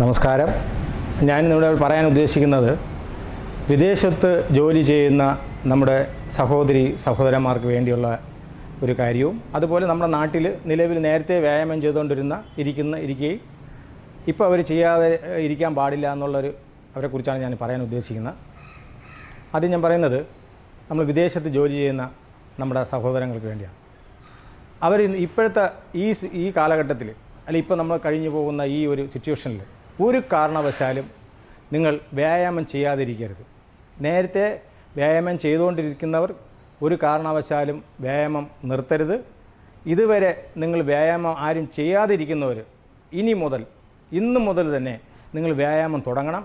നമസ്കാരം. ഞാൻ ഞാനിന്നിവിടെ പറയാൻ ഉദ്ദേശിക്കുന്നത് വിദേശത്ത് ജോലി ചെയ്യുന്ന നമ്മുടെ സഹോദരി സഹോദരന്മാർക്ക് വേണ്ടിയുള്ള ഒരു കാര്യവും അതുപോലെ നമ്മുടെ നാട്ടിൽ നിലവിൽ നേരത്തെ വ്യായാമം ചെയ്തുകൊണ്ടിരുന്ന ഇരിക്കുന്ന ഇരിക്കുകയും ഇപ്പോൾ അവർ ചെയ്യാതെ ഇരിക്കാൻ പാടില്ല എന്നുള്ളൊരു അവരെക്കുറിച്ചാണ് ഞാൻ പറയാൻ ഉദ്ദേശിക്കുന്നത്. ആദ്യം ഞാൻ പറയുന്നത് നമ്മൾ വിദേശത്ത് ജോലി ചെയ്യുന്ന നമ്മുടെ സഹോദരങ്ങൾക്ക് വേണ്ടിയാണ്. അവർ ഇപ്പോഴത്തെ ഈ ഈ കാലഘട്ടത്തിൽ അല്ല ഇപ്പോൾ നമ്മൾ കഴിഞ്ഞു പോകുന്ന ഈ ഒരു സിറ്റുവേഷനിൽ ഒരു കാരണവശാലും നിങ്ങൾ വ്യായാമം ചെയ്യാതിരിക്കരുത്. നേരത്തെ വ്യായാമം ചെയ്തുകൊണ്ടിരിക്കുന്നവർ ഒരു കാരണവശാലും വ്യായാമം നിർത്തരുത്. ഇതുവരെ നിങ്ങൾ വ്യായാമം ആരും ചെയ്യാതിരിക്കുന്നവർ ഇനി മുതൽ ഇന്ന് മുതൽ തന്നെ നിങ്ങൾ വ്യായാമം തുടങ്ങണം.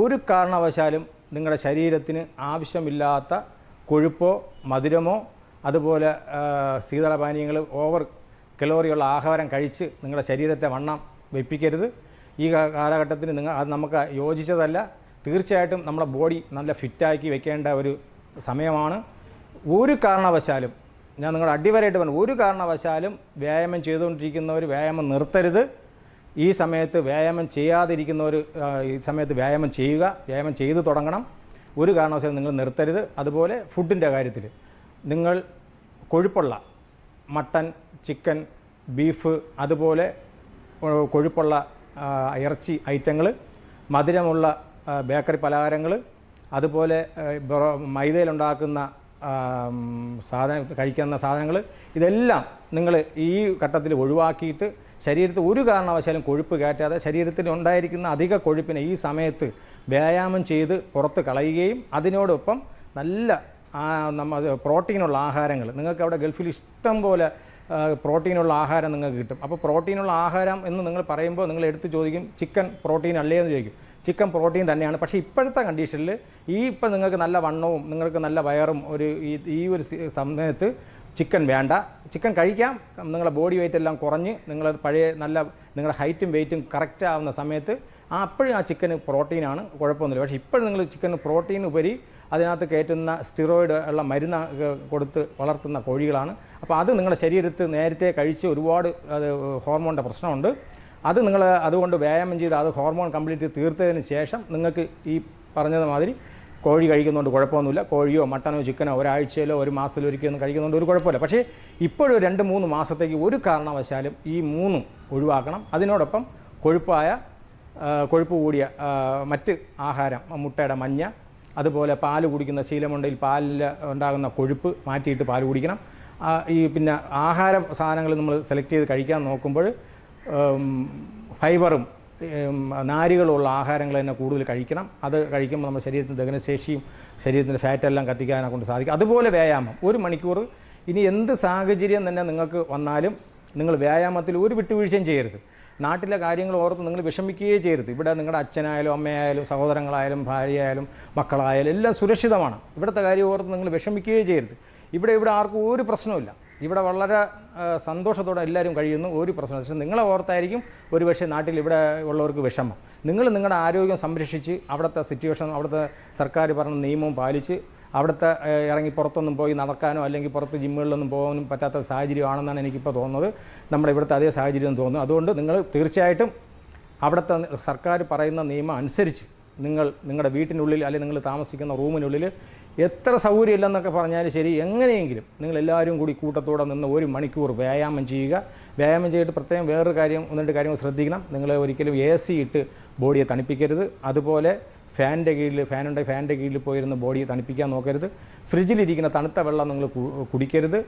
ഒരു കാരണവശാലും നിങ്ങളുടെ ശരീരത്തിന് ആവശ്യമില്ലാത്ത കൊഴുപ്പോ മധുരമോ അതുപോലെ ശീതളപാനീയങ്ങൾ ഓവർ കലോറിയുള്ള ആഹാരം കഴിച്ച് നിങ്ങളുടെ ശരീരത്തെ വണ്ണം വെപ്പിക്കരുത്. ഈ കാലഘട്ടത്തിന് നിങ്ങൾ അത് നമുക്ക് യോജിച്ചതല്ല. തീർച്ചയായിട്ടും നമ്മുടെ ബോഡി നല്ല ഫിറ്റാക്കി വെക്കേണ്ട ഒരു സമയമാണ്. ഒരു കാരണവശാലും ഞാൻ നിങ്ങൾ അടിവരായിട്ട് പറഞ്ഞു ഒരു കാരണവശാലും വ്യായാമം ചെയ്തുകൊണ്ടിരിക്കുന്നവർ വ്യായാമം നിർത്തരുത്. ഈ സമയത്ത് വ്യായാമം ചെയ്യാതിരിക്കുന്നവർ ഈ സമയത്ത് വ്യായാമം ചെയ്യുക വ്യായാമം ചെയ്തു തുടങ്ങണം. ഒരു കാരണവശാലും നിങ്ങൾ നിർത്തരുത്. അതുപോലെ ഫുഡിന്റെ കാര്യത്തിൽ നിങ്ങൾ കൊഴുപ്പുള്ള മട്ടൻ ചിക്കൻ ബീഫ് അതുപോലെ കൊഴുപ്പുള്ള ഇറച്ചി ഐറ്റങ്ങൾ മധുരമുള്ള ബേക്കറി പലഹാരങ്ങൾ അതുപോലെ മൈദയിലുണ്ടാക്കുന്ന സാധന കഴിക്കുന്ന സാധനങ്ങൾ ഇതെല്ലാം നിങ്ങൾ ഈ ഘട്ടത്തിൽ ഒഴിവാക്കിയിട്ട് ശരീരത്തിൽ ഒരു കാരണവശാലും കൊഴുപ്പ് കയറ്റാതെ ശരീരത്തിൽ ഉണ്ടായിരിക്കുന്ന അധിക കൊഴുപ്പിനെ ഈ സമയത്ത് വ്യായാമം ചെയ്ത് പുറത്ത് കളയുകയും അതിനോടൊപ്പം നല്ല നമ്മൾ നമ്മ പ്രോട്ടീനുള്ള ആഹാരങ്ങൾ നിങ്ങൾക്ക് അവിടെ ഗൾഫിൽ ഇഷ്ടം പോലെ പ്രോട്ടീനുള്ള ആഹാരം നിങ്ങൾക്ക് കിട്ടും. അപ്പോൾ പ്രോട്ടീനുള്ള ആഹാരം എന്ന് നിങ്ങൾ പറയുമ്പോൾ നിങ്ങൾ എടുത്ത് ചോദിക്കും ചിക്കൻ പ്രോട്ടീൻ അല്ലേ? എന്ന് ചോദിക്കും. ചിക്കൻ പ്രോട്ടീൻ തന്നെയാണ്. പക്ഷേ ഇപ്പോഴത്തെ കണ്ടീഷനിൽ ഈ ഇപ്പം നിങ്ങൾക്ക് നല്ല വണ്ണവും നിങ്ങൾക്ക് നല്ല വയറും ഒരു ഈ ഒരു സമയത്ത് ചിക്കൻ വേണ്ട. ചിക്കൻ കഴിക്കാം. നിങ്ങളുടെ ബോഡി വെയിറ്റ് എല്ലാം കുറഞ്ഞ് നിങ്ങൾ പഴയ നല്ല നിങ്ങളുടെ ഹൈറ്റും വെയിറ്റും കറക്റ്റ് ആവുന്ന സമയത്ത് ആ അപ്പോഴും ആ ചിക്കന് പ്രോട്ടീനാണ്. കുഴപ്പമൊന്നുമില്ല. പക്ഷേ ഇപ്പോഴും നിങ്ങൾ ചിക്കന് പ്രോട്ടീൻ ഉപരി അതിനകത്ത് കയറ്റുന്ന സ്റ്റിറോയിഡ് ഉള്ള മരുന്ന് കൊടുത്ത് വളർത്തുന്ന കോഴികളാണ്. അപ്പോൾ അത് നിങ്ങളുടെ ശരീരത്തിൽ നേരത്തെ കഴിച്ച് ഒരുപാട് അത് ഹോർമോണിന്റെ പ്രശ്നമുണ്ട്. അത് നിങ്ങൾ അതുകൊണ്ട് വ്യായാമം ചെയ്ത് അത് ഹോർമോൺ കംപ്ലീറ്റ് തീർത്തതിന് ശേഷം നിങ്ങൾക്ക് ഈ പറഞ്ഞത് മാതിരി കോഴി കഴിക്കുന്നതുകൊണ്ട് കുഴപ്പമൊന്നുമില്ല. കോഴിയോ മട്ടനോ ചിക്കനോ ഒരാഴ്ചയിലോ ഒരു മാസത്തിലോ ഒരിക്കലും കഴിക്കുന്നതുകൊണ്ട് ഒരു കുഴപ്പമില്ല. പക്ഷേ ഇപ്പോഴും രണ്ട് മൂന്ന് മാസത്തേക്ക് ഒരു കാരണവശാലും ഈ മൂന്നും ഒഴിവാക്കണം. അതിനോടൊപ്പം കൊഴുപ്പായ കൊഴുപ്പ് കൂടിയ മറ്റ് ആഹാരം മുട്ടയുടെ മഞ്ഞ അതുപോലെ പാൽ കുടിക്കുന്ന ശീലമുണ്ടെങ്കിൽ പാലിൽ ഉണ്ടാകുന്ന കൊഴുപ്പ് മാറ്റിയിട്ട് പാൽ കുടിക്കണം. ഈ പിന്നെ ആഹാര സാധനങ്ങൾ നമ്മൾ സെലക്ട് ചെയ്ത് കഴിക്കാൻ നോക്കുമ്പോൾ ഫൈബറും നാരികളുള്ള ആഹാരങ്ങൾ തന്നെ കൂടുതൽ കഴിക്കണം. അത് കഴിക്കുമ്പോൾ നമ്മുടെ ശരീരത്തിന് ദഹനശേഷിയും ശരീരത്തിന്റെ ഫാറ്റെല്ലാം കത്തിക്കാനെ കൊണ്ട് സാധിക്കും. അതുപോലെ വ്യായാമം. ഒരു മണിക്കൂർ ഇനി എന്ത് സാഹചര്യം തന്നെ നിങ്ങൾക്ക് വന്നാലും നിങ്ങൾ വ്യായാമത്തിൽ ഒരു വിട്ടുവീഴ്ചയും ചെയ്യരുത്. നാട്ടിലെ കാര്യങ്ങൾ ഓർത്ത് നിങ്ങൾ വിഷമിക്കുകയേ ചെയ്യരുത്. ഇവിടെ നിങ്ങളുടെ അച്ഛനായാലും അമ്മയായാലും സഹോദരങ്ങളായാലും ഭാര്യയായാലും മക്കളായാലും എല്ലാം സുരക്ഷിതമാണ്. ഇവിടുത്തെ കാര്യം ഓർത്ത് നിങ്ങൾ വിഷമിക്കുകയേ ചെയ്യരുത്. ഇവിടെ ഇവിടെ ആർക്കും ഒരു പ്രശ്നമില്ല ഇവിടെ വളരെ സന്തോഷത്തോടെ എല്ലാവരും കഴിയുന്നു. ഒരു പ്രശ്നം പക്ഷേ നിങ്ങളെ ഓർത്തായിരിക്കും ഒരു പക്ഷേ നാട്ടിൽ ഇവിടെ ഉള്ളവർക്ക് വിഷമം. നിങ്ങൾ നിങ്ങളുടെ ആരോഗ്യം സംരക്ഷിച്ച് അവിടുത്തെ സിറ്റുവേഷൻ അവിടുത്തെ സർക്കാർ പറഞ്ഞ നിയമവും പാലിച്ച് അവിടുത്തെ ഇറങ്ങി പുറത്തൊന്നും പോയി നടക്കാനോ അല്ലെങ്കിൽ പുറത്ത് ജിമ്മുകളിലൊന്നും പോകാനും പറ്റാത്ത സാഹചര്യമാണെന്നാണ് എനിക്കിപ്പോൾ തോന്നുന്നത്. നമ്മുടെ ഇവിടുത്തെ അതേ സാഹചര്യം തോന്നുന്നു. അതുകൊണ്ട് നിങ്ങൾ തീർച്ചയായിട്ടും അവിടുത്തെ സർക്കാർ പറയുന്ന നിയമം അനുസരിച്ച് നിങ്ങൾ നിങ്ങളുടെ വീട്ടിനുള്ളിൽ അല്ലെങ്കിൽ നിങ്ങൾ താമസിക്കുന്ന റൂമിനുള്ളിൽ എത്ര സൗകര്യം ഇല്ലെന്നൊക്കെ പറഞ്ഞാലും ശരി. എങ്ങനെയെങ്കിലും നിങ്ങൾ എല്ലാവരും കൂടി കൂട്ടത്തോടെ നിന്ന് ഒരു മണിക്കൂർ വ്യായാമം ചെയ്യുക. വ്യായാമം ചെയ്തിട്ട് പ്രത്യേകം വേറൊരു കാര്യം ഒന്ന് രണ്ട് കാര്യങ്ങൾ ശ്രദ്ധിക്കണം. നിങ്ങൾ ഒരിക്കലും എ സി ഇട്ട് ബോഡിയെ തണുപ്പിക്കരുത്. അതുപോലെ ഫാനിന്റെ കീഴിൽ ഫാനുണ്ടെങ്കിൽ ഫാനിന്റെ കീഴിൽ പോയിരുന്ന് ബോഡി തണുപ്പിക്കാൻ നോക്കരുത്. ഫ്രിഡ്ജിലിരിക്കുന്ന തണുത്ത വെള്ളം നിങ്ങൾ കുടിക്കരുത്.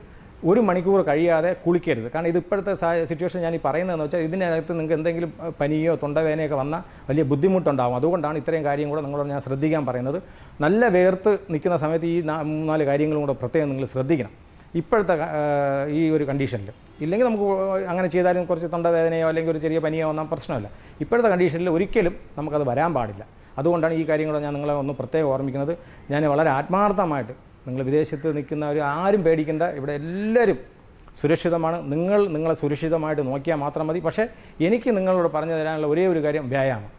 ഒരു മണിക്കൂർ കഴിയാതെ കുളിക്കരുത്. കാരണം ഇത് ഇപ്പോഴത്തെ സിറ്റുവേഷൻ ഞാൻ ഈ പറയുന്നതെന്ന് വെച്ചാൽ ഇതിനകത്ത് നിങ്ങൾക്ക് എന്തെങ്കിലും പനിയോ തൊണ്ടവേനയൊക്കെ വന്നാൽ വലിയ ബുദ്ധിമുട്ടുണ്ടാകും അതുകൊണ്ടാണ് ഇത്രയും കാര്യം കൂടെ നിങ്ങളോട് ഞാൻ ശ്രദ്ധിക്കാൻ പറയുന്നത്. നല്ല വേർത്ത് നിൽക്കുന്ന സമയത്ത് ഈ മൂന്നാൽ കാര്യങ്ങളും കൂടെ പ്രത്യേകം നിങ്ങൾ ശ്രദ്ധിക്കണം. ഇപ്പോഴത്തെ ഈ ഒരു കണ്ടീഷനിൽ ഇല്ലെങ്കിൽ നമുക്ക് അങ്ങനെ ചെയ്താലും കുറച്ച് തൊണ്ടവേദനയോ അല്ലെങ്കിൽ ഒരു ചെറിയ പനിയോ വന്നാൽ പ്രശ്നമില്ല. ഇപ്പോഴത്തെ കണ്ടീഷനിൽ ഒരിക്കലും നമുക്കത് വരാൻ പാടില്ല. അതുകൊണ്ടാണ് ഈ കാര്യങ്ങൾ ഞാൻ നിങ്ങളെ ഒന്ന് പ്രത്യേകം ഓർമ്മിക്കുന്നത്. ഞാൻ വളരെ ആത്മാർത്ഥമായിട്ട് നിങ്ങൾ വിദേശത്ത് നിൽക്കുന്ന ഒരു ആരും പേടിക്കേണ്ട. ഇവിടെ എല്ലാവരും സുരക്ഷിതമാണ്. നിങ്ങൾ നിങ്ങളെ സുരക്ഷിതമായിട്ട് നോക്കിയാൽ മാത്രം മതി. പക്ഷേ എനിക്ക് നിങ്ങളോട് പറഞ്ഞു തരാനുള്ള ഒരേ ഒരു കാര്യം വ്യായാമം.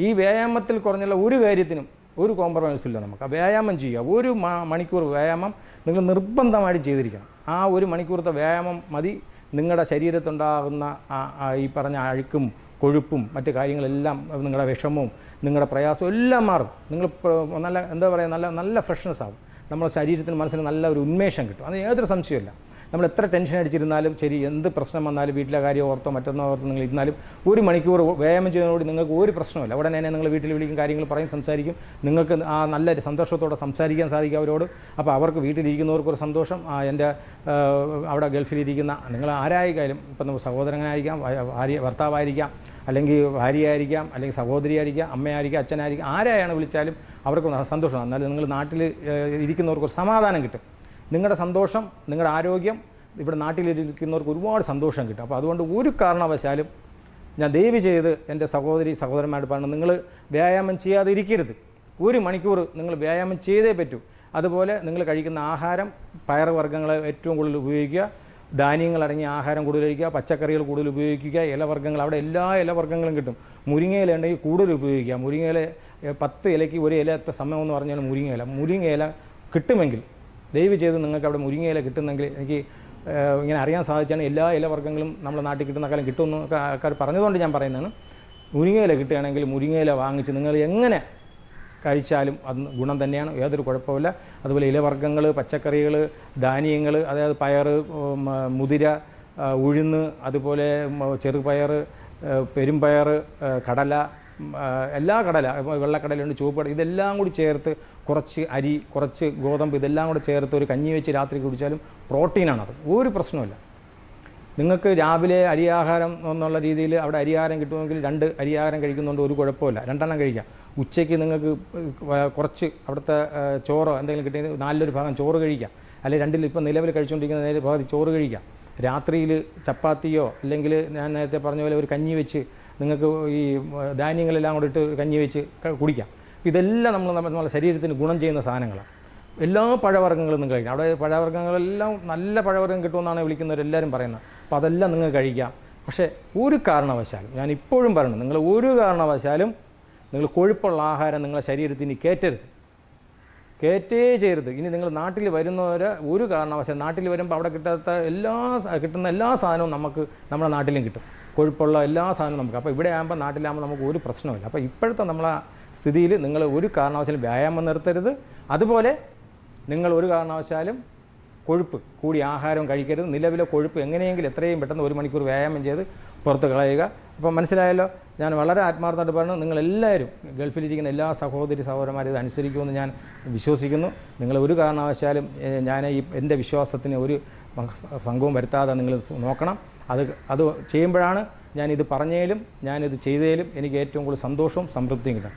ഈ വ്യായാമത്തിൽ കുറഞ്ഞുള്ള ഒരു കാര്യത്തിനും ഒരു കോംപ്രമൈസും ഇല്ല നമുക്ക്. വ്യായാമം ചെയ്യുക. ഒരു മണിക്കൂർ വ്യായാമം നിങ്ങൾ നിർബന്ധമായിട്ട് ചെയ്തിരിക്കണം. ആ ഒരു മണിക്കൂറത്തെ വ്യായാമം മതി. നിങ്ങളുടെ ശരീരത്തുണ്ടാകുന്ന ഈ പറഞ്ഞ അഴുക്കും കൊഴുപ്പും മറ്റു കാര്യങ്ങളെല്ലാം നിങ്ങളുടെ വിഷമവും നിങ്ങളുടെ പ്രയാസവും എല്ലാം മാറും. നിങ്ങൾ നല്ല എന്താ പറയുക നല്ല നല്ല ഫ്രഷ്നെസ് ആവും. നമ്മുടെ ശരീരത്തിന് മനസ്സിന് നല്ല ഒരു ഉന്മേഷം കിട്ടും. അത് യാതൊരു സംശയമില്ല നമ്മൾ എത്ര ടെൻഷൻ അടിച്ചിരുന്നാലും ശരി എന്ത് പ്രശ്നം വന്നാലും വീട്ടിലെ കാര്യം ഓർത്തോ മറ്റൊന്നോ ഓർത്തോ നിങ്ങൾ ഇരുന്നാലും ഒരു മണിക്കൂർ വ്യായാമം ചെയ്യുന്നതോട് നിങ്ങൾക്ക് ഒരു പ്രശ്നമില്ല അവിടെ തന്നെ നിങ്ങൾ വീട്ടിൽ വിളിക്കും കാര്യങ്ങൾ പറയും സംസാരിക്കും. നിങ്ങൾക്ക് ആ നല്ല സന്തോഷത്തോടെ സംസാരിക്കാൻ സാധിക്കും അവരോട്. അപ്പോൾ അവർക്ക് വീട്ടിലിരിക്കുന്നവർക്ക് ഒരു സന്തോഷം. എന്റെ അവിടെ ഗൾഫിലിരിക്കുന്ന നിങ്ങൾ ആരായാലും ഇപ്പം നമ്മൾ സഹോദരനായിരിക്കാം ഭാര്യ ഭർത്താവായിരിക്കാം അല്ലെങ്കിൽ ഭാര്യയായിരിക്കാം അല്ലെങ്കിൽ സഹോദരിയായിരിക്കാം അമ്മയായിരിക്കാം അച്ഛനായിരിക്കാം ആരായാണ് വിളിച്ചാലും അവർക്ക് സന്തോഷം. എന്നാലും നിങ്ങൾ നാട്ടിൽ ഇരിക്കുന്നവർക്ക് ഒരു സമാധാനം കിട്ടും. നിങ്ങളുടെ സന്തോഷം നിങ്ങളുടെ ആരോഗ്യം ഇവിടെ നാട്ടിലിരിക്കുന്നവർക്ക് ഒരുപാട് സന്തോഷം കിട്ടും. അപ്പോൾ അതുകൊണ്ട് ഒരു കാരണവശാലും ഞാൻ ദയവ് ചെയ്ത് എന്റെ സഹോദരി സഹോദരന്മാരോട് പറഞ്ഞു നിങ്ങൾ വ്യായാമം ചെയ്യാതിരിക്കരുത്. ഒരു മണിക്കൂർ നിങ്ങൾ വ്യായാമം ചെയ്തേ പറ്റൂ. അതുപോലെ നിങ്ങൾ കഴിക്കുന്ന ആഹാരം പയറുവർഗങ്ങൾ ഏറ്റവും കൂടുതൽ ഉപയോഗിക്കുക. ധാന്യങ്ങൾ അടങ്ങിയ ആഹാരം കൂടുതൽ കഴിക്കുക. പച്ചക്കറികൾ കൂടുതൽ ഉപയോഗിക്കുക. ഇലവർഗങ്ങൾ അവിടെ എല്ലാ ഇലവർഗങ്ങളും കിട്ടും. മുരിങ്ങയില ഉണ്ടെങ്കിൽ കൂടുതൽ ഉപയോഗിക്കുക. മുരിങ്ങയില പത്ത് ഇലയ്ക്ക് ഒരു ഇല എത്ര സമയം എന്ന് പറഞ്ഞാൽ മുരിങ്ങയില. മുരിങ്ങയില കിട്ടുമെങ്കിൽ ദയവ് ചെയ്ത് നിങ്ങൾക്ക് അവിടെ മുരിങ്ങയില കിട്ടുന്നെങ്കിൽ എനിക്ക് ഇങ്ങനെ അറിയാൻ സാധിച്ചാണ് എല്ലാ ഇലവർഗങ്ങളും നമ്മുടെ നാട്ടിൽ കിട്ടുന്ന കാലം കിട്ടുമെന്ന് ആൾക്കാർ പറഞ്ഞതുകൊണ്ട് ഞാൻ പറയുന്നതാണ്. മുരിങ്ങയില കിട്ടുകയാണെങ്കിൽ മുരിങ്ങയില വാങ്ങിച്ച് നിങ്ങൾ എങ്ങനെ കഴിച്ചാലും അത് ഗുണം തന്നെയാണ് യാതൊരു കുഴപ്പമില്ല അതുപോലെ ഇലവർഗങ്ങൾ പച്ചക്കറികൾ ധാന്യങ്ങൾ അതായത് പയർ മുതിര ഉഴുന്ന് അതുപോലെ ചെറുപയർ പെരുംപയർ കടല എല്ലാ കടല വെള്ളക്കടലുണ്ട് ചുവപ്പ് ഇതെല്ലാം കൂടി ചേർത്ത് കുറച്ച് അരി കുറച്ച് ഗോതമ്പ് ഇതെല്ലാം കൂടി ചേർത്ത് ഒരു കഞ്ഞി വെച്ച് രാത്രി കുടിച്ചാലും പ്രോട്ടീനാണത്. ഒരു പ്രശ്നമില്ല നിങ്ങൾക്ക് രാവിലെ അരിയാഹാരം എന്നുള്ള രീതിയിൽ അവിടെ അരിയാഹാരം കിട്ടുമെങ്കിൽ രണ്ട് അരിയാഹാരം കഴിക്കുന്നതുകൊണ്ട് ഒരു കുഴപ്പമില്ല. രണ്ടെണ്ണം കഴിക്കാം. ഉച്ചയ്ക്ക് നിങ്ങൾക്ക് കുറച്ച് അവിടുത്തെ ചോറോ എന്തെങ്കിലും കിട്ടിയെങ്കിൽ നാലിലൊരു ഭാഗം ചോറ് കഴിക്കാം. അല്ലെങ്കിൽ രണ്ടിൽ ഇപ്പം നിലവിൽ കഴിച്ചുകൊണ്ടിരിക്കുന്ന നേരെ ഭാഗത്ത് ചോറ് കഴിക്കാം. രാത്രിയിൽ ചപ്പാത്തിയോ അല്ലെങ്കിൽ ഞാൻ നേരത്തെ പറഞ്ഞ പോലെ ഒരു കഞ്ഞി വെച്ച് നിങ്ങൾക്ക് ഈ ധാന്യങ്ങളെല്ലാം കൂടെ ഇട്ട് കഞ്ഞി വെച്ച് കുടിക്കാം. ഇതെല്ലാം നമ്മൾ നമ്മുടെ ശരീരത്തിന് ഗുണം ചെയ്യുന്ന സാധനങ്ങളാണ്. എല്ലാ പഴവർഗങ്ങളും നിങ്ങൾ കഴിക്കാം അവിടെ പഴവർഗങ്ങളെല്ലാം നല്ല പഴവർഗം കിട്ടുമെന്നാണ് വിളിക്കുന്നവരെല്ലാവരും പറയുന്നത്. അപ്പോൾ അതെല്ലാം നിങ്ങൾ കഴിക്കാം. പക്ഷേ ഒരു കാരണവശാലും ഞാൻ ഇപ്പോഴും പറയുന്നത് നിങ്ങൾ ഒരു കാരണവശാലും നിങ്ങൾ കൊഴുപ്പുള്ള ആഹാരം നിങ്ങളുടെ ശരീരത്തിന് കയറ്റരുത്. കയറ്റേ ചെയ്യരുത്. ഇനി നിങ്ങൾ നാട്ടിൽ വരുന്നവർ ഒരു കാരണവശാലും നാട്ടിൽ വരുമ്പോൾ അവിടെ കിട്ടാത്ത എല്ലാ കിട്ടുന്ന എല്ലാ സാധനവും നമുക്ക് നമ്മുടെ നാട്ടിലും കിട്ടും. കൊഴുപ്പുള്ള എല്ലാ സാധനവും നമുക്ക്. അപ്പോൾ ഇവിടെ ആകുമ്പോൾ നാട്ടിലാകുമ്പോൾ നമുക്ക് ഒരു പ്രശ്നമില്ല അപ്പോൾ ഇപ്പോഴത്തെ നമ്മളെ സ്ഥിതിയിൽ നിങ്ങൾ ഒരു കാരണവശാലും വ്യായാമം നിർത്തരുത്. അതുപോലെ നിങ്ങൾ ഒരു കാരണവശാലും കൊഴുപ്പ് കൂടി ആഹാരം കഴിക്കരുത്. നിലവിലെ കൊഴുപ്പ് എങ്ങനെയെങ്കിലും എത്രയും പെട്ടെന്ന് ഒരു മണിക്കൂർ വ്യായാമം ചെയ്ത് പുറത്ത് കളയുക. അപ്പം മനസ്സിലായല്ലോ? ഞാൻ വളരെ ആത്മാർത്ഥമായിട്ട് പറഞ്ഞു നിങ്ങളെല്ലാവരും ഗൾഫിലിരിക്കുന്ന എല്ലാ സഹോദരി സഹോദരന്മാരും ഇത് അനുസരിക്കുമെന്ന് ഞാൻ വിശ്വസിക്കുന്നു. നിങ്ങൾ ഒരു കാരണവശാലും ഞാൻ ഈ എന്റെ വിശ്വാസത്തിന് ഒരു പങ്കവും വരുത്താതെ നിങ്ങൾ നോക്കണം. അത് അത് ചെയ്യുമ്പോഴാണ് ഞാനിത് പറഞ്ഞതിലും ഞാനിത് ചെയ്തതിലും എനിക്ക് ഏറ്റവും കൂടുതൽ സന്തോഷവും സംതൃപ്തിയും കിട്ടും